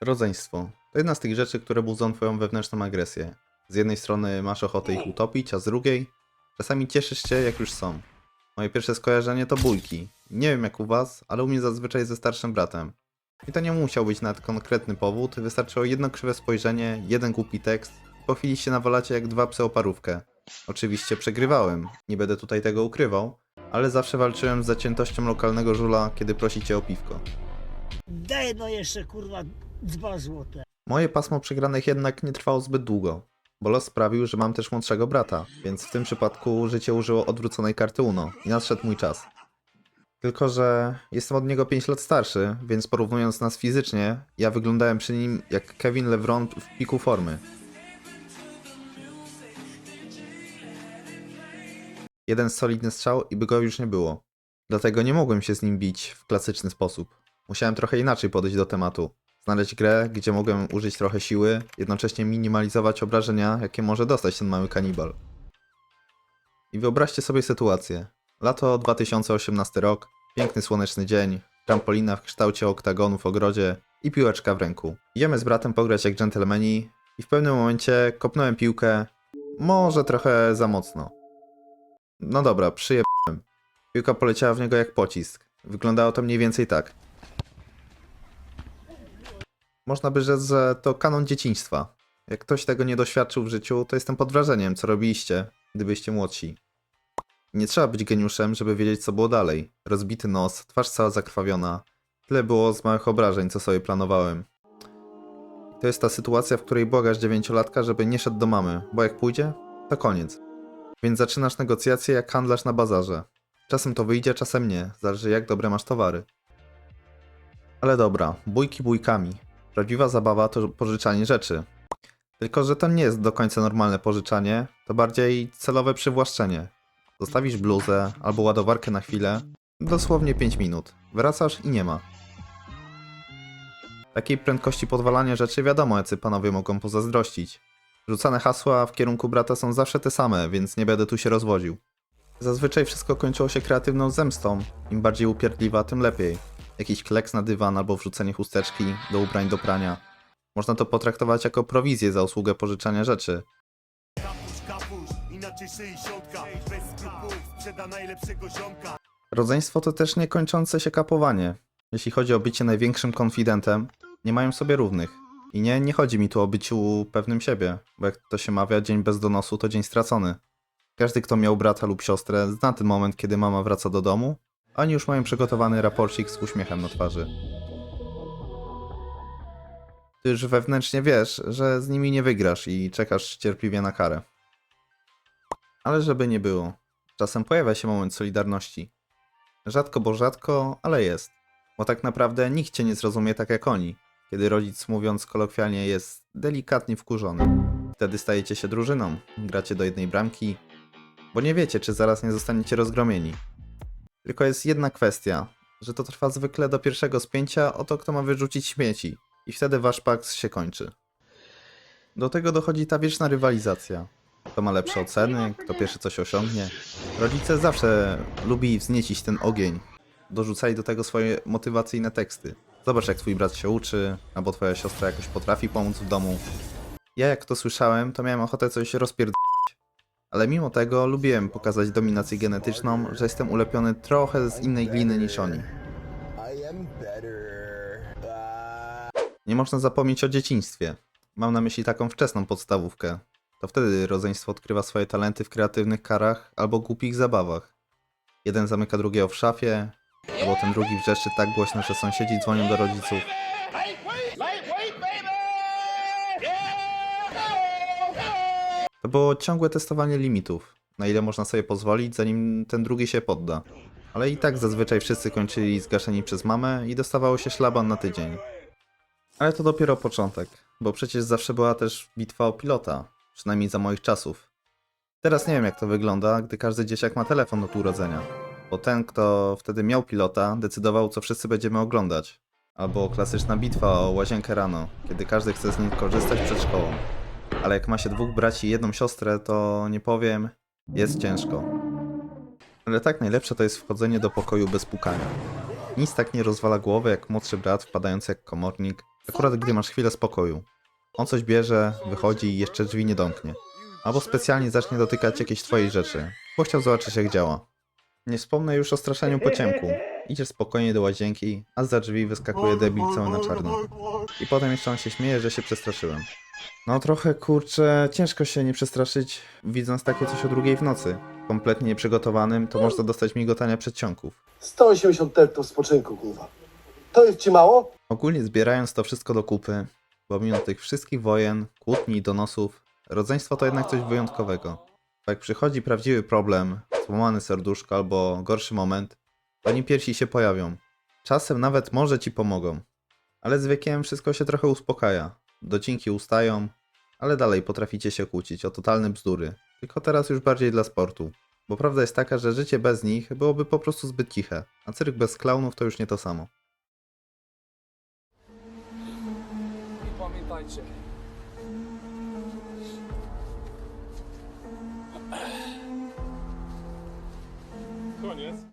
Rodzeństwo. To jedna z tych rzeczy, które budzą twoją wewnętrzną agresję. Z jednej strony masz ochotę ich utopić, a z drugiej czasami cieszysz się jak już są. Moje pierwsze skojarzenie to bójki. Nie wiem jak u was, ale u mnie zazwyczaj ze starszym bratem. I to nie musiał być nawet konkretny powód, wystarczyło jedno krzywe spojrzenie, jeden głupi tekst i po chwili się nawalacie jak dwa psy o parówkę. Oczywiście przegrywałem, nie będę tutaj tego ukrywał, ale zawsze walczyłem z zaciętością lokalnego żula, kiedy prosi cię o piwko. Daj no jeszcze kurwa dwa złote. Moje pasmo przegranych jednak nie trwało zbyt długo, bo los sprawił, że mam też młodszego brata, więc w tym przypadku życie użyło odwróconej karty Uno i nadszedł mój czas. Tylko, że jestem od niego 5 lat starszy, więc porównując nas fizycznie, ja wyglądałem przy nim jak Kevin LeBron w piku formy. Jeden solidny strzał i by go już nie było. Dlatego nie mogłem się z nim bić w klasyczny sposób. Musiałem trochę inaczej podejść do tematu znaleźć grę, gdzie mogłem użyć trochę siły, jednocześnie minimalizować obrażenia, jakie może dostać ten mały kanibal. I wyobraźcie sobie sytuację. Lato 2018 rok, piękny słoneczny dzień, trampolina w kształcie oktagonu w ogrodzie i piłeczka w ręku. Idziemy z bratem pograć jak dżentelmeni i w pewnym momencie kopnąłem piłkę, może trochę za mocno. No dobra, przyjebałem. Piłka poleciała w niego jak pocisk. Wyglądało to mniej więcej tak. Można by rzec, że to kanon dzieciństwa. Jak ktoś tego nie doświadczył w życiu, to jestem pod wrażeniem, co robiliście, gdy byliście młodsi. Nie trzeba być geniuszem, żeby wiedzieć, co było dalej. Rozbity nos, twarz cała zakrwawiona. Tyle było z małych obrażeń, co sobie planowałem. To jest ta sytuacja, w której błagasz dziewięciolatka, żeby nie szedł do mamy, bo jak pójdzie, to koniec. Więc zaczynasz negocjacje jak handlarz na bazarze. Czasem to wyjdzie, czasem nie, zależy jak dobre masz towary. Ale dobra, bójki bójkami. Prawdziwa zabawa to pożyczanie rzeczy. Tylko, że to nie jest do końca normalne pożyczanie, to bardziej celowe przywłaszczenie. Zostawisz bluzę albo ładowarkę na chwilę, dosłownie 5 minut. Wracasz i nie ma. Takiej prędkości podwalania rzeczy wiadomo, jacy panowie mogą pozazdrościć. Rzucane hasła w kierunku brata są zawsze te same, więc nie będę tu się rozwodził. Zazwyczaj wszystko kończyło się kreatywną zemstą. Im bardziej upierdliwa, tym lepiej jakiś kleks na dywan albo wrzucenie chusteczki do ubrań do prania. Można to potraktować jako prowizję za usługę pożyczania rzeczy. Kapusz, kapusz, inaczej 60 Bez skrupułów sprzeda najlepszego ziomka Rodzeństwo to też niekończące się kapowanie. Jeśli chodzi o bycie największym konfidentem, nie mają sobie równych. I nie, nie chodzi mi tu o byciu pewnym siebie, bo jak to się mawia, dzień bez donosu to dzień stracony. Każdy, kto miał brata lub siostrę, zna ten moment, kiedy mama wraca do domu, oni już mają przygotowany raporcik z uśmiechem na twarzy. Ty już wewnętrznie wiesz, że z nimi nie wygrasz i czekasz cierpliwie na karę. Ale żeby nie było, czasem pojawia się moment solidarności. Rzadko, bo rzadko, ale jest. Bo tak naprawdę nikt cię nie zrozumie tak jak oni, kiedy rodzic, mówiąc kolokwialnie, jest delikatnie wkurzony. Wtedy stajecie się drużyną, gracie do jednej bramki, bo nie wiecie, czy zaraz nie zostaniecie rozgromieni. Tylko jest jedna kwestia, że to trwa zwykle do pierwszego spięcia o to, kto ma wyrzucić śmieci. I wtedy wasz paks się kończy. Do tego dochodzi ta wieczna rywalizacja. Kto ma lepsze oceny, kto pierwszy coś osiągnie. Rodzice zawsze lubi wzniecić ten ogień. Dorzucali do tego swoje motywacyjne teksty. Zobacz jak twój brat się uczy, albo twoja siostra jakoś potrafi pomóc w domu. Ja jak to słyszałem, to miałem ochotę coś rozpierd... Ale mimo tego lubiłem pokazać dominację genetyczną, że jestem ulepiony trochę z innej gliny niż oni. Nie można zapomnieć o dzieciństwie. Mam na myśli taką wczesną podstawówkę. To wtedy rodzeństwo odkrywa swoje talenty w kreatywnych karach albo głupich zabawach. Jeden zamyka drugiego w szafie, albo ten drugi wrzeszczy tak głośno, że sąsiedzi dzwonią do rodziców. To było ciągłe testowanie limitów, na ile można sobie pozwolić, zanim ten drugi się podda. Ale i tak zazwyczaj wszyscy kończyli zgaszeni przez mamę i dostawało się szlaban na tydzień. Ale to dopiero początek, bo przecież zawsze była też bitwa o pilota, przynajmniej za moich czasów. Teraz nie wiem jak to wygląda, gdy każdy dzieciak ma telefon od urodzenia. Bo ten, kto wtedy miał pilota, decydował co wszyscy będziemy oglądać. Albo klasyczna bitwa o łazienkę rano, kiedy każdy chce z niej korzystać przed szkołą. Ale jak ma się dwóch braci i jedną siostrę, to nie powiem, jest ciężko. Ale tak najlepsze to jest wchodzenie do pokoju bez pukania. Nic tak nie rozwala głowy jak młodszy brat wpadający jak komornik, Akurat gdy masz chwilę spokoju. On coś bierze, wychodzi i jeszcze drzwi nie domknie. Albo specjalnie zacznie dotykać jakiejś twojej rzeczy, bo chciał zobaczyć jak działa. Nie wspomnę już o straszeniu po ciemku. Idziesz spokojnie do łazienki, a za drzwi wyskakuje debil cały na czarno. I potem jeszcze on się śmieje, że się przestraszyłem. No trochę kurczę, ciężko się nie przestraszyć, widząc takie coś o drugiej w nocy. Kompletnie nieprzygotowanym, to można dostać migotania przedsionków. 180 tektów spoczynku, kurwa. To jest ci mało? Ogólnie zbierając to wszystko do kupy, bo mimo tych wszystkich wojen, kłótni i donosów, rodzeństwo to jednak coś wyjątkowego. Bo jak przychodzi prawdziwy problem, złamane serduszko albo gorszy moment, to oni pierwsi się pojawią. Czasem nawet może ci pomogą. Ale z wiekiem wszystko się trochę uspokaja. Docinki ustają, ale dalej potraficie się kłócić o totalne bzdury. Tylko teraz już bardziej dla sportu. Bo prawda jest taka, że życie bez nich byłoby po prostu zbyt ciche, a cyrk bez klaunów to już nie to samo. I pamiętajcie. Koniec.